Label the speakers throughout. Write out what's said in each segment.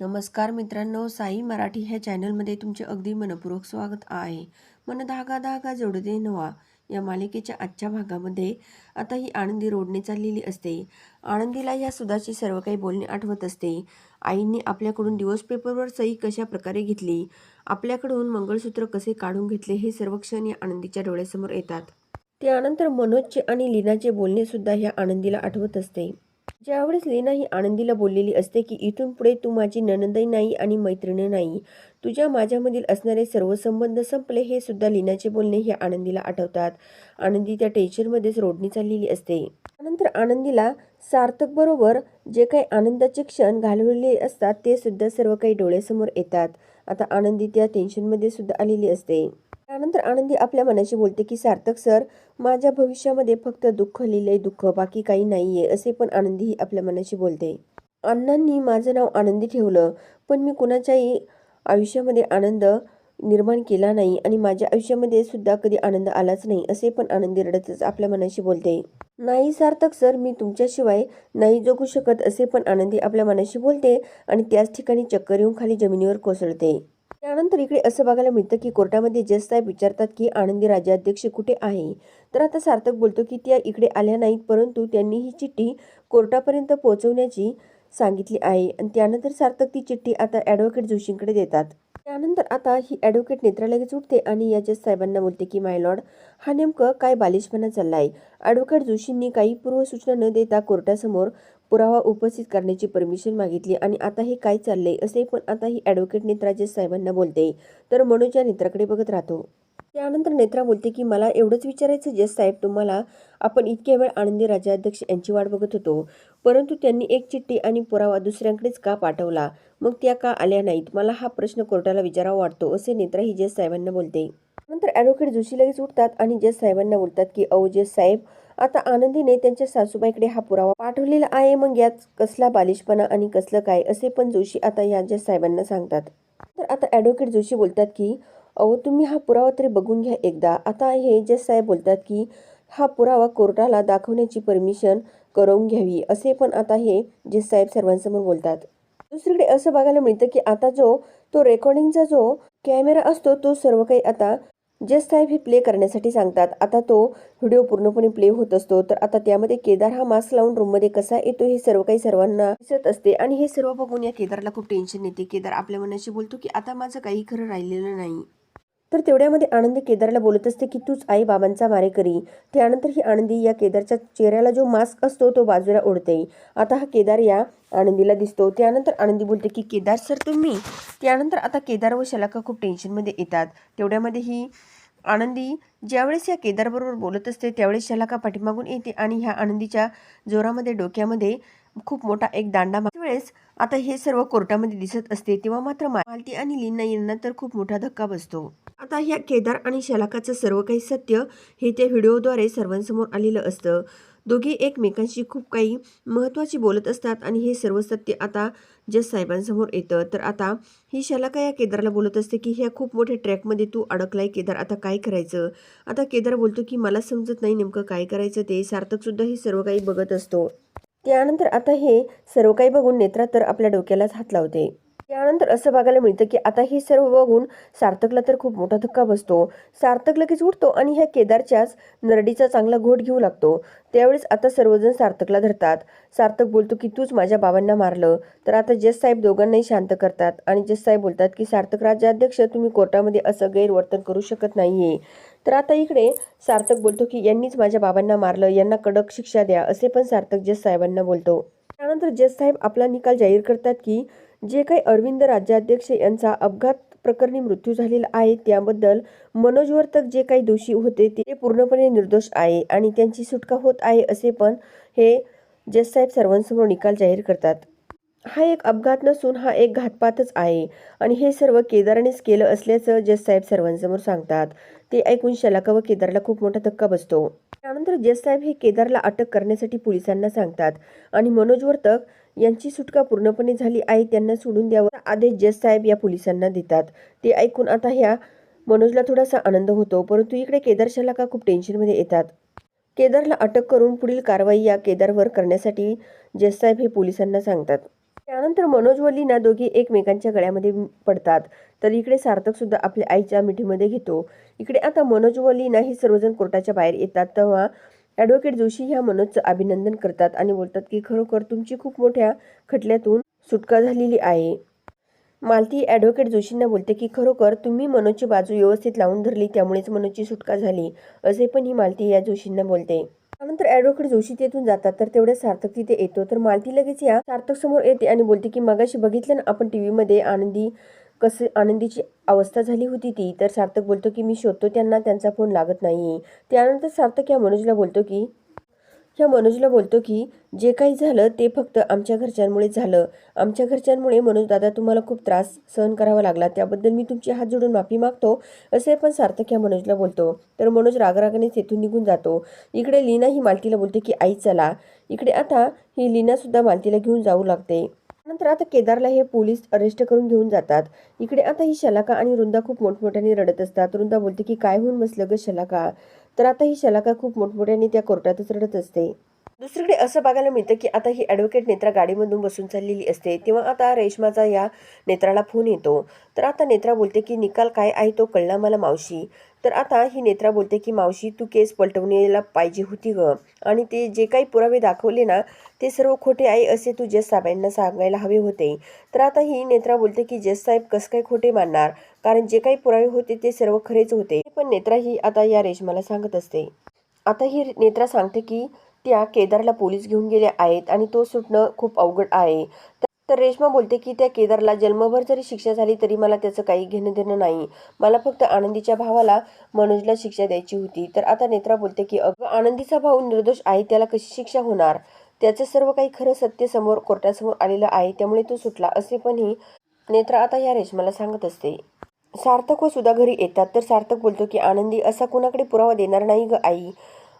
Speaker 1: नमस्कार मित्रांनो साई मराठी ह्या चॅनलमध्ये तुमचे अगदी मनपूर्वक स्वागत आहे. मन धागा धागा जोडते नवा. या मालिकेच्या आजच्या भागामध्ये आता ही आनंदी रोडने चाललेली असते. आनंदीला या सुधाची सर्व काही बोलणे आठवत असते. आईंनी आपल्याकडून दिवस पेपरवर सही कशा प्रकारे घेतली? आपल्याकडून मंगळसूत्र कसे काढून घेतले? हे सर्व क्षण या आनंदीच्या डोळ्यासमोर येतात. त्यानंतर मनोजचे आणि लीनाचे बोलणेसुद्धा ह्या आनंदीला आठवत असते. ज्यावेळेस लीना ही आनंदीला बोललेली असते की इथून पुढे तू माझी ननंदही नाही आणि मैत्रिणी नाही. तुझ्या माझ्यामधील असणारे सर्व संबंध संपले हे सुद्धा लीनाचे बोलणे हे आनंदीला आठवतात. आनंदी त्या टेन्शनमध्येच रोडणी चाललेली असते. त्यानंतर आनंदीला सार्थक बरोबर जे काही आनंदाचे क्षण घालवलेले असतात ते सुद्धा सर्व काही डोळ्यासमोर येतात. आता आनंदी त्या टेन्शनमध्ये सुद्धा आलेली असते. त्यानंतर आनंदी आपल्या मनाशी बोलते की सार्थक सर माझ्या भविष्यामध्ये फक्त दुःख लिहिलंय दुःख बाकी काही नाहीये असे पण आनंदीही आपल्या मनाशी बोलते. अण्णांनी माझं नाव आनंदी ठेवलं पण मी कुणाच्याही आयुष्यामध्ये आनंद निर्माण केला नाही आणि माझ्या आयुष्यामध्ये सुद्धा कधी आनंद आलाच नाही असे पण आनंदी रडतच आपल्या मनाशी बोलते. नाही सार्थक सर मी तुमच्याशिवाय नाही जगू शकत असे पण आनंदी आपल्या मनाशी बोलते आणि त्याच ठिकाणी चक्कर येऊन खाली जमिनीवर कोसळते. त्यानंतर इकडे असं बघायला मिळतं की कोर्टामध्ये जज साहेब विचारतात की आनंदी राज्याध्यक्ष कुठे आहे? तर आता सार्थक बोलतो की त्या इकडे आल्या नाहीत परंतु त्यांनी ही चिठ्ठी कोर्टापर्यंत पोहोचवण्याची सांगितली आहे. आणि त्यानंतर सार्थक ती चिठ्ठी आता ॲडव्होकेट जोशींकडे देतात. त्यानंतर आता ही ॲडव्होकेट नेत्रा लगेच उठते आणि या जज साहेबांना बोलते की माय लॉर्ड हा नेमकं काय बालिशपणा आहे ॲडव्होकेट जोशींनी काही पूर्वसूचना न देता कोर्टासमोर पुरावा उपस्थित करण्याची परमिशन मागितली आणि आता हे काय चाललंय असे पण आता ही ॲडव्होकेट नेत्रा जज साहेबांना बोलते. तर मनोज या नेत्राकडे बघत राहतो. त्यानंतर नेत्रा बोलते की मला एवढंच विचारायचं जस साहेब तुम्हाला आपण इतक्या वेळ आनंदी राज्याध्यक्ष यांची वाट बघत होतो. परंतु त्यांनी एक चिठ्ठी आणि पुरावा दुसऱ्यांकडेच का पाठवला? मग त्या का आल्या नाहीत? मला हा प्रश्न कोर्टाला विचारावा वाटतो असे नेत्रा ही जज साहेबांना बोलते. नंतर ॲडव्होकेट जोशी लगेच उठतात आणि जज साहेबांना बोलतात की अहो जज साहेब आता आनंदीने त्यांच्या सासूबाईकडे हा पुरावा पाठवलेला आहे. मग यात कसला बालिशपणा आणि कसलं काय असे पण जोशी आता या जज साहेबांना सांगतात. तर आता ॲडव्होकेट जोशी बोलतात की अहो तुम्ही हा पुरावा तरी बघून घ्या एकदा. आता हे जज साहेब बोलतात की हा पुरावा कोर्टाला दाखवण्याची परमिशन करवून घ्यावी. असे पण आता हे जज साहेब सर्वांसमोर बोलतात. दुसरीकडे असं बघायला मिळतं की आता जो तो रेकॉर्डिंगचा जो कॅमेरा असतो तो सर्व काही आता जस्ट साहेब हे प्ले करण्यासाठी सांगतात आता तो व्हिडिओ पूर्णपणे प्ले होत असतो. तर आता त्यामध्ये केदार हा मास्क लावून रूममध्ये कसा येतो हे सर्व काही सर्वांना दिसत असते. आणि हे सर्व बघून या केदारला खूप टेन्शन येते. केदार आपल्या मनाशी बोलतो की आता माझं काही खरं राहिलेलं नाही. तर तेवढ्यामध्ये आनंदी केदारला बोलत असते की तूच आई बाबांचा मारेकरी त्यानंतर ही आनंदी या केदारच्या चेहऱ्याला जो मास्क असतो तो बाजूला ओढते. आता हा केदार या आनंदीला दिसतो. त्यानंतर आनंदी बोलते की केदार सर तुम्ही? त्यानंतर आता केदार व शलाका खूप टेन्शनमध्ये येतात. तेवढ्यामध्ये ही आनंदी ज्यावेळेस या केदारबरोबर बोलत असते त्यावेळेस शलाका पाठीमागून येते आणि ह्या आनंदीच्या जोरामध्ये डोक्यामध्ये खूप मोठा एक दांडा वेळेस आता हे सर्व कोर्टामध्ये दिसत असते तेव्हा मात्र मालती आणि लीना यांना तर खूप मोठा धक्का बसतो. आता ह्या केदार आणि शलाकाचं सर्व काही सत्य हे त्या व्हिडिओद्वारे सर्वांसमोर आलेलं असतं. दोघे एकमेकांशी खूप काही महत्त्वाची बोलत असतात आणि हे सर्व सत्य आता जस साहेबांसमोर येतं तर आता ही शलाका या केदारला बोलत असते की ह्या खूप मोठ्या ट्रॅकमध्ये तू अडकलाय केदार आता काय करायचं? आता केदार बोलतो की मला समजत नाही नेमकं काय करायचं ते सार्थकसुद्धा हे सर्व काही बघत असतो. त्यानंतर आता हे सर्व काही बघून नेत्रा तर आपल्या डोक्यालाच हात लावते. त्यानंतर असं बघायला मिळतं की आता हे सर्व बघून सार्थकला तर खूप मोठा धक्का बसतो. सार्थक लगेच उठतो आणि ह्या केदारच्याच नरडीचा चांगला घोट घेऊ लागतो. त्यावेळेस आता सर्वजण सार्थकला धरतात. सार्थक बोलतो की तूच माझ्या बाबांना मारलं. तर आता जस साहेब दोघांनाही शांत करतात आणि जस साहेब बोलतात की सार्थक राज्याध्यक्ष तुम्ही कोर्टामध्ये असं गैरवर्तन करू शकत नाहीये. तर आता इकडे सार्थक बोलतो की यांनीच माझ्या बाबांना मारलं यांना कडक शिक्षा द्या असे पण सार्थक जस साहेबांना बोलतो. त्यानंतर जस साहेब आपला निकाल जाहीर करतात की जे काही अरविंद राज्याध्यक्ष यांचा अपघात प्रकरणी मृत्यू झालेला आहे त्याबद्दल मनोज वर्तक जे काही दोषी होते ते पूर्णपणे निर्दोष आहे आणि त्यांची सुटका होत आहे असे पण हे जज सर्वांसमोर निकाल जाहीर करतात. हा एक अपघात नसून हा एक घातपातच आहे आणि हे सर्व केदारानेच केलं असल्याचं जज सर्वांसमोर सांगतात. ते ऐकून शलाका व केदारला खूप मोठा धक्का बसतो. त्यानंतर जज हे केदारला अटक करण्यासाठी पोलिसांना सांगतात आणि मनोज वर्तक यांची सुटका पूर्णपणे झाली आहे त्यांना सोडून द्यावं आदेश जज साहेब या पोलिसांना देतात. ते ऐकून आता ह्या मनोजला थोडासा आनंद होतो परंतु इकडे केदार शलाका खूप टेन्शनमध्ये येतात. केदारला अटक करून पुढील कारवाई या केदारवर करण्यासाठी जज साहेब हे पोलिसांना सांगतात. त्यानंतर मनोज व लीना दोघी एकमेकांच्या गळ्यामध्ये पडतात. तर इकडे सार्थक सुद्धा आपल्या आईच्या मिठीमध्ये घेतो. इकडे आता मनोज व लीना ही सर्वजण कोर्टाच्या बाहेर येतात तेव्हा ॲडव्होकेट जोशी ह्या मनोजचं अभिनंदन करतात आणि बोलतात की खरोखर तुमची खूप मोठ्या खटल्यातून सुटका झालेली आहे. मालती ॲडव्होकेट जोशींना बोलते की खरोखर तुम्ही मनोजची बाजू व्यवस्थित लावून धरली त्यामुळेच मनोजची सुटका झाली असे पण ही मालती या जोशींना बोलते. त्यानंतर ॲडव्होकेट जोशी तेथून जातात तर तेवढ्या सार्थक तिथे येतो. तर मालती लगेच या सार्थक समोर येते आणि बोलते की मगाशी बघितलं ना आपण टी व्हीमध्ये आनंदी कसे आनंदीची अवस्था झाली होती ती तर सार्थक बोलतो की मी शोधतो त्यांना त्यांचा फोन लागत नाही. त्यानंतर सार्थक या मनोजला बोलतो की ह्या मनोजला बोलतो की जे काही झालं ते फक्त आमच्या घरच्यांमुळे झालं. आमच्या घरच्यांमुळे मनोज दादा तुम्हाला खूप त्रास सहन करावा लागला. त्याबद्दल मी तुमची हात जोडून माफी मागतो असे पण सार्थक ह्या मनोजला बोलतो. तर मनोज रागरागाने तेथून निघून जातो. इकडे लीना ही मालतीला बोलते की आई चला. इकडे आता ही लीनासुद्धा मालतीला घेऊन जाऊ लागते. नंतर आता केदारला हे पोलीस अरेस्ट करून घेऊन जातात. इकडे आता ही शलाका आणि वृंदा खूप मोठमोठ्याने रडत असतात. वृंदा बोलते की काय होऊन बसलं ग शलाका? तर आता ही शलाका खूप मोठमोठ्याने त्या कोर्टातच रडत असते. दुसरीकडे असं बघायला मिळतं की आता ही ॲडव्होकेट नेत्रा गाडीमधून बसून चाललेली असते तेव्हा आता रेशमाचा या नेत्राला फोन येतो. तर आता नेत्रा बोलते की निकाल काय आहे तो कळला मला मावशी. तर आता ही नेत्रा बोलते की मावशी तू केस पलटवण्याला पाहिजे होती ग. आणि ते जे काही पुरावे दाखवले ना ते सर्व खोटे आहे असे तू जस साहेबांना सांगायला हवे होते. तर आता ही नेत्रा बोलते की जस साहेब कसं काय खोटे मानणार? कारण जे काही पुरावे होते ते सर्व खरेच होते. पण नेत्रा ही आता या रेशमाला सांगत असते. आता ही नेत्रा सांगते की त्या केदारला पोलीस घेऊन गेले आहेत आणि तो सुटणं खूप अवघड आहे. तर- तर रेश्मा बोलते की त्या केदारला जन्मभर जरी शिक्षा झाली तरी मला त्याचं काही घेणं देणं नाही. मला फक्त आनंदीच्या भावाला मनोजला शिक्षा द्यायची होती. तर आता नेत्रा बोलते की अगं आनंदीचा भाऊ निर्दोष आहे त्याला कशी शिक्षा होणार? त्याचं सर्व काही खरं सत्य समोर कोर्टासमोर आलेलं आहे त्यामुळे तो सुटला असे पण ही नेत्रा आता या रेश्माला सांगत असते. सार्थक व सुद्धा घरी येतात. तर सार्थक बोलतो की आनंदी असा कुणाकडे पुरावा देणार नाही ग आई.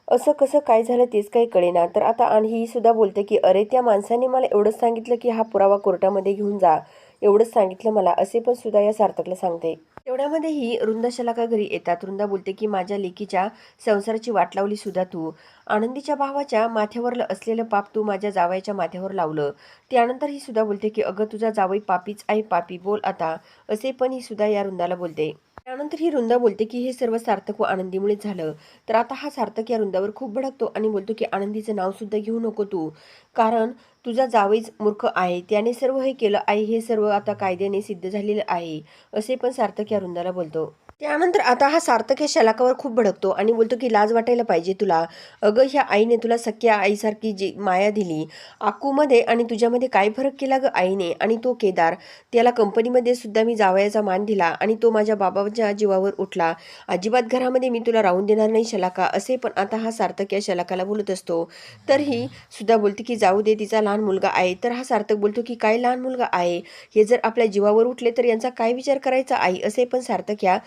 Speaker 1: असं कसं काय झालं तेच काही कळेना. तर आता आणि ही सुद्धा बोलते की अरे त्या माणसाने मला एवढंच सांगितलं की हा पुरावा कोर्टामध्ये घेऊन जा. एवढंच सांगितलं मला. असे पण सुद्धा या सार्थकला सांगते. तेवढ्यामध्ये ही रुंदा शलाका घरी येतात. रुंदा बोलते की माझ्या लेकीच्या संसाराची वाट लावली सुद्धा तू. आनंदीच्या भावाच्या माथ्यावरलं असलेलं पाप तू माझ्या जावयाच्या माथ्यावर लावलं. त्यानंतर ही सुद्धा बोलते की अगं तुझा जावई पापीच आहे पापी. बोल आता. असे पण ही सुद्धा या रुंदाला बोलते. त्यानंतर ही रुंदा बोलते की हे सर्व सार्थक व आनंदीमुळे झालं. तर आता हा सार्थक या रुंदावर खूप भडकतो आणि बोलतो की आनंदीचं नाव सुद्धा घेऊ नको तू. कारण तुझा जावईच मूर्ख आहे. त्याने सर्व हे केलं आहे. हे सर्व आता कायद्याने सिद्ध झालेलं आहे. असे पण सार्थक या रुंदाला बोलतो. त्यानंतर आता हा सार्थक या शलाकावर खूप भडकतो आणि बोलतो की लाज वाटायला पाहिजे तुला. अगं ह्या आईने तुला सख्या आईसारखी जी माया दिली आकूमध्ये आणि तुझ्यामध्ये काय फरक केला ग आईने? आणि तो केदार त्याला कंपनीमध्ये सुद्धा मी जावयाचा मान दिला आणि तो माझ्या बाबाच्या जीवावर उठला. अजिबात घरामध्ये मी तुला राहून देणार नाही शलाका. असे पण आता हा सार्थक या शलाकाला बोलत असतो. तर ही सुद्धा बोलते की जाऊ दे तिचा लहान मुलगा आहे. तर हा सार्थक बोलतो की काय लहान मुलगा आहे? हे जर आपल्या जीवावर उठले तर यांचा काय विचार करायचा आई? असे पण सार्थक या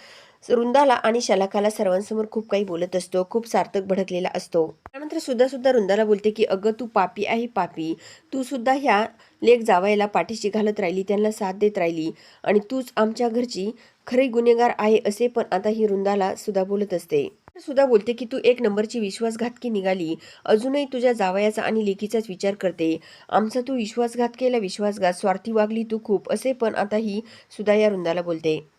Speaker 1: रुंदाला आणि शलाकाला सर्वांसमोर खूप काही बोलत असतो खूप सार्थक भडकलेला असतो. त्यानंतर सुद्धा सुद्धा रुंदाला बोलते की अगं तू पापी आहे पापी. तू सुद्धा ह्या लेख जावायला पाठीशी घालत राहिली त्यांना साथ देत राहिली. आणि तूच आमच्या घरची खरी गुन्हेगार आहे असे पण आता ही रुंदाला सुद्धा बोलत असते. सुद्धा बोलते की तू एक नंबरची विश्वासघातकी निघाली? अजूनही तुझ्या जावयाचा आणि लेकीचाच विचार करते. आमचा तू विश्वासघात केला विश्वासघात स्वार्थी वागली तू खूप असे पण आता ही सुद्धा या रुंदाला बोलते.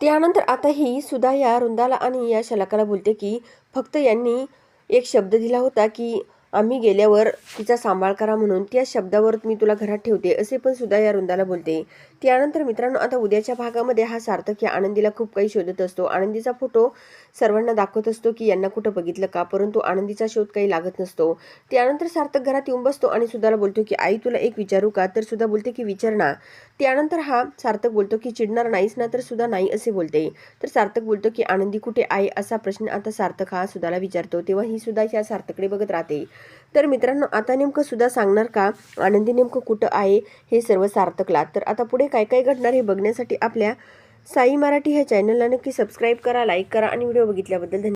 Speaker 1: त्यानंतर आता ही सुद्धा या रुंदाला आणि या शलाकाला बोलते की फक्त यांनी एक शब्द दिला होता की आम्ही गेल्यावर तिचा सांभाळ करा म्हणून त्या शब्दावर मी तुला घरात ठेवते असे पण सुद्धा या रुंदाला बोलते. त्यानंतर मित्रांनो आता उद्याच्या भागामध्ये हा सार्थक या आनंदीला खूप काही शोधत असतो. आनंदीचा फोटो सर्वांना दाखवत असतो की यांना कुठं बघितलं का परंतु आनंदीचा शोध काही लागत नसतो. त्यानंतर सार्थक घरात येऊन बसतो आणि सुद्धाला बोलतो की आई तुला एक विचारू का? तर सुद्धा बोलते की विचार ना. त्यानंतर हा सार्थक बोलतो की चिडणार नाहीस ना तर सुद्धा नाही असे बोलते. तर सार्थक बोलतो की आनंदी कुठे आहे? असा प्रश्न आता सार्थक हा सुद्धाला विचारतो. तेव्हा ही सुद्धा या सार्थकडे बघत राहते. तर मित्रांनो आता नेमकं सुद्धा सांगणार का? आनंदी नेमकं कुठं आहे हे सर्व सार्थकला? तर आता पुढे काय काय घडणार हे बघण्यासाठी आपल्या साई मराठी ह्या चॅनलला नक्की सबस्क्राईब करा लाईक करा आणि व्हिडिओ बघितल्याबद्दल धन्यवाद.